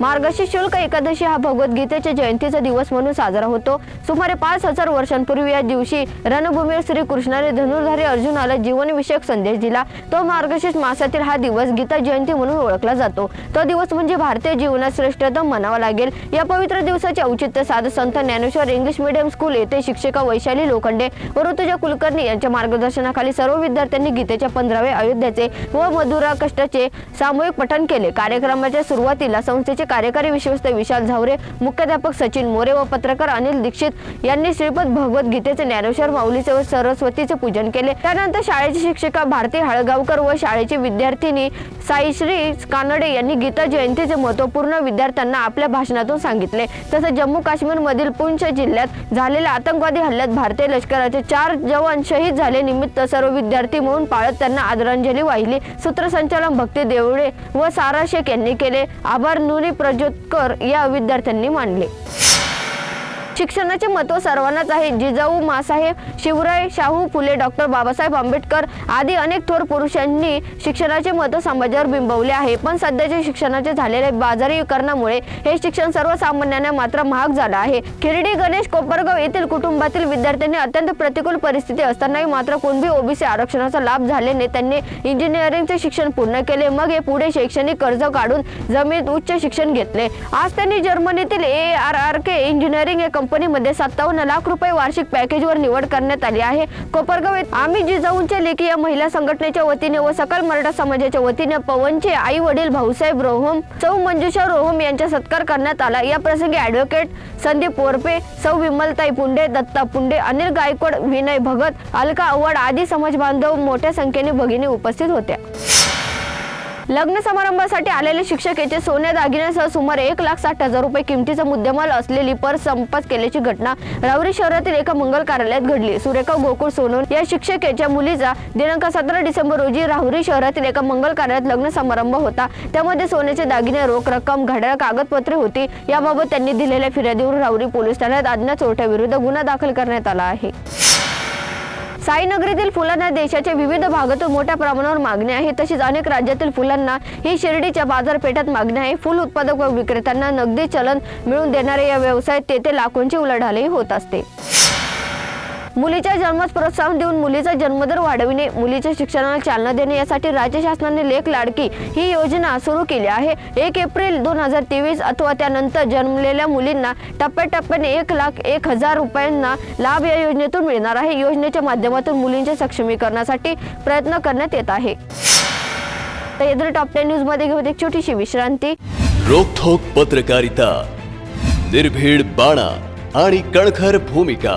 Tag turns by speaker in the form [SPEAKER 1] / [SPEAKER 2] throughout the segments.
[SPEAKER 1] मार्गशीर्ष शुल्क एकादशी हा भगवद्गीतेच्या जयंतीचा दिवस म्हणून साजरा होतो. सुमारे पाच हजार वर्षांपूर्वी या दिवशी रणभूमीवर श्रीकृष्णाने धनुर्धारी अर्जुनाला जीवनविषयक संदेश दिला. तो मार्गशीर्ष मासातील हा दिवस गीता जयंती म्हणून ओळखला जातो. तो दिवस म्हणजे भारतीय जीवनात श्रेष्ठतम म्हणावा लागेल. या पवित्र दिवसाचे औचित्य साध संत ज्ञानेश्वर इंग्लिश मीडियम स्कूल येथे शिक्षिका वैशाली लोखंडे व ऋतुजा कुलकर्णी यांच्या मार्गदर्शनाखाली सर्व विद्यार्थ्यांनी गीतेच्या पंधरावे अयोध्याचे व मधुरा कष्टाचे सामूहिक पठण केले. कार्यक्रमाच्या सुरुवातीला संस्थेचे कार्यकारी विश्वस्त विशाल झावरे मुख्याध्यापक सचिन मोरे व पत्रकार अनिल दीक्षित यांनी श्रीपद भगवत गीतेचे ज्ञानेश्वर माऊलीचे व सरस्वतीचे पूजन केले. त्यानंतर शाळेची शिक्षिका भारती हळगावकर व शाळेची विद्यार्थिनी साईश्री कानडे यांनी गीता जयंतीचे महत्त्वपूर्ण विद्यार्थ्यांना आपल्या भाषणातून सांगितले. तसेच जम्मू काश्मीर मधील पुंछ जिल्ह्यात झालेल्या आतंकवादी हल्ल्यात भारतीय लष्कराचे चार जवान शहीद झाले. निमित्त सर्व विद्यार्थी म्हणून पाळत त्यांना आदरांजली वाहिली. सूत्रसंचालन भक्ती देवळे व सारा शेख यांनी केले. आभार नुनी प्रज्योतकर या विद्यार्थ्यांनी मांडले. शिक्षणाचे महत्त्व सर्वांनाच आहे. जिजाऊ मासाहेब शिवराय शाहू फुले डॉक्टर बाबासाहेब आंबेडकर आदी अनेक थोर पुरुषांनी शिक्षणाचे महत्त्व समाजावर बिंबवले आहे. पण सध्याचे शिक्षणाचे झालेले बाजारीकरणामुळे हे शिक्षण सर्वसामान्यांना मात्र महाग झालं आहे. खिरडी गणेश कोपरगाव येथील कुटुंबातील विद्यार्थ्यांनी अत्यंत प्रतिकूल परिस्थिती असतानाही मात्र कुणबी ओबीसी आरक्षणाचा लाभ झाल्याने त्यांनी इंजिनिअरिंगचे शिक्षण पूर्ण केले. मग हे पुढे शैक्षणिक कर्ज काढून जमिनीत उच्च शिक्षण घेतले. आज त्यांनी जर्मनीतील A R R K engineering या कंपनीमध्ये सत्तावन्न लाख रुपये वार्षिक पॅकेजवर निवड करण्यात आली आहे. कोपरगाव आम्ही जिजाऊंच्या लेखी या महिला संघटनेच्या वतीने व सकल मराठा समाजाच्या वतीने पवनचे आई वडील भाऊसाहेब रोहम सौ मंजुषा रोहम यांचा सत्कार करण्यात आला. या प्रसंगी ॲडव्होकेट संदीप वरपे सौ विमलताई पुंडे दत्ता पुंडे अनिल गायकवाड विनय भगत अलका आव्हाड आदी समाज बांधव मोठ्या संख्येने भगिनी उपस्थित होत्या. लग्न समारंभासाठी आलेले शिक्षक याचे सोन्या दागिन्यासह सुमारे एक लाख साठ हजार रुपये किमतीचा मुद्देमाल असलेली पर्स संपत केल्याची घटना रावरी शहरातील एका मंगल कार्यालयात घडली. सुरेखा गोकुळ सोनून या शिक्षकेच्या मुलीचा दिनांक सतरा डिसेंबर रोजी राहुरी शहरातील एका मंगल कार्यालयात लग्न समारंभ होता. त्यामध्ये सोन्याचे दागिने रोख रक्कम घड्याळ कागदपत्रे होती. याबाबत त्यांनी दिलेल्या फिर्यादीवर राहुरी पोलीस ठाण्यात अज्ञात चोरट्याविरुद्ध गुन्हा दाखल करण्यात आला आहे. साईनगरीतील फुलांना देशाच्या विविध भागातून मोठ्या प्रमाणावर मागणी आहे. तसेच अनेक राज्यातील फुलांना ही शिर्डीच्या बाजारपेठात मागणी आहे. फुल उत्पादक व विक्रेत्यांना नगदी चलन मिळवून देणाऱ्या या व्यवसायात तेथे लाखोंची उलाढालही होत असते. मुलीच्या जन्मास प्रोत्साहन देऊन मुलीचा जन्मदर वाढविणे मुलीच्या शिक्षणाला चालना देणे यासाठी राज्य शासनाने लेख लाडकी ही योजना सुरू केली आहे. एक एप्रिल दोन हजार तेवीस अथवा त्यानंतर जन्मलेल्या मुलींना टप्प्याटप्प्याने एक लाख एक हजार रुपयांना लाभ या योजनेतून मिळणार आहे. योजनेच्या माध्यमातून मुलींच्या सक्षमीकरणासाठी प्रयत्न करण्यात येत आहे. तर टॉप टेन न्यूजमध्ये घेऊन एक छोटीशी विश्रांती.
[SPEAKER 2] रोखोक पत्रकारिता निर्भीड बाणा आणि कणखर भूमिका.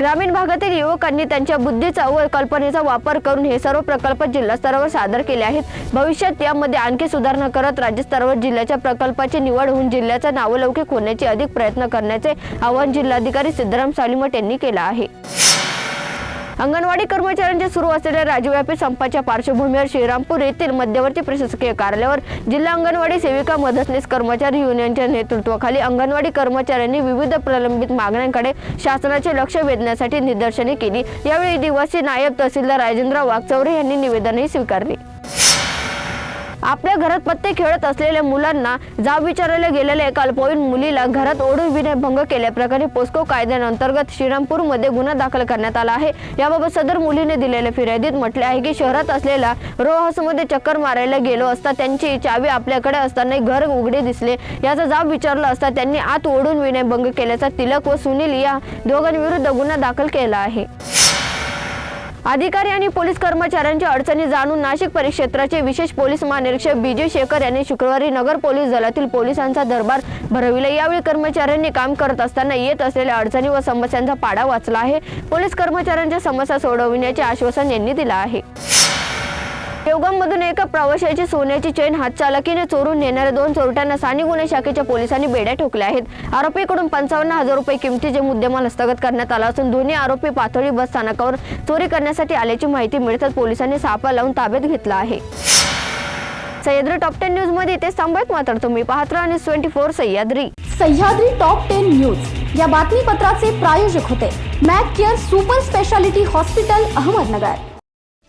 [SPEAKER 1] ग्रामीण भागातील युवकांनी त्यांच्या बुद्धीचा व कल्पनेचा वापर करून हे सर्व प्रकल्प जिल्हा स्तरावर सादर केले आहेत. भविष्यात यामध्ये आणखी सुधारणा करत राज्यस्तरावर जिल्ह्याच्या प्रकल्पाची निवड होऊन जिल्ह्याचा नावलौकिक होण्याचे अधिक प्रयत्न करण्याचे आवाहन जिल्हाधिकारी सिद्धराम सालिमठ यांनी केलं आहे. अंगणवाडी कर्मचाऱ्यांच्या सुरू असलेल्या राज्यव्यापी संपाच्या पार्श्वभूमीवर श्रीरामपूर येथील मध्यवर्ती प्रशासकीय कार्यालयावर जिल्हा अंगणवाडी सेविका मदतनीस कर्मचारी युनियनच्या नेतृत्वाखाली अंगणवाडी कर्मचाऱ्यांनी विविध प्रलंबित मागण्यांकडे शासनाचे लक्ष वेधण्यासाठी निदर्शने केली. यावेळी निवासी नायब तहसीलदार राजेंद्र वाघचौरे यांनी निवेदनही स्वीकारले. आपल्या घरात पत्ते खेळत असलेल्या मुलांना जाब विचारायला गेलेल्या एका अल्पवयीन मुलीला घरात ओढून विनयभंग केल्याप्रकरणी पोस्को कायद्याअंतर्गत श्रीरामपूरमध्ये गुन्हा दाखल करण्यात आला आहे. याबाबत सदर मुलीने दिलेल्या फिर्यादीत म्हटले आहे की शहरात असलेल्या रो हाऊसमध्ये चक्कर मारायला गेलो असता त्यांची चावी आपल्याकडे असताना घर उघडे दिसले. याचा जाब विचारला असता त्यांनी आत ओढून विनयभंग केल्याचा तिलक व सुनील या दोघांविरुद्ध गुन्हा दाखल केला आहे. अधिकारी आणि पोलीस कर्मचाऱ्यांच्या अडचणी जाणून नाशिक परिक्षेत्राचे विशेष पोलीस महानिरीक्षक विजय शेखर यांनी शुक्रवारी नगर पोलीस दलातील पोलिसांचा दरबार भरविला. यावेळी कर्मचाऱ्यांनी काम करत असताना येत असलेल्या अडचणी व समस्यांचा पाडा वाचला आहे. पोलीस कर्मचाऱ्यांच्या समस्या सोडविण्याचे आश्वासन यांनी दिलं आहे. दोघांमधून एका प्रवाशाची सोन्याची चेन हातचालकीने चोरून नेणाऱ्या दोन चोरट्यांना स्थानिक गुन्हे शाखेच्या पोलिसांनी बेड्या ठोकल्या आहेत. आरोपीकडून पंचावन्न हजार रुपये किमतीचे मुद्देमाल हस्तगत करण्यात आला असून दोन्ही आरोपी पाथोडी बस स्थानकावर चोरी करण्यासाठी आल्याची माहिती मिळताच पोलिसांनी सापा लावून ताब्यात घेतला आहे. सह्याद्री टॉप टेन न्यूजमध्ये ते सांभाळत मात्र तुम्ही पाहत राहा News twenty four Sahyadri.
[SPEAKER 3] Sahyadri top ten news. या बातमीपत्राचे प्रायोजक होते. Mac Care super speciality hospital Ahmednagar.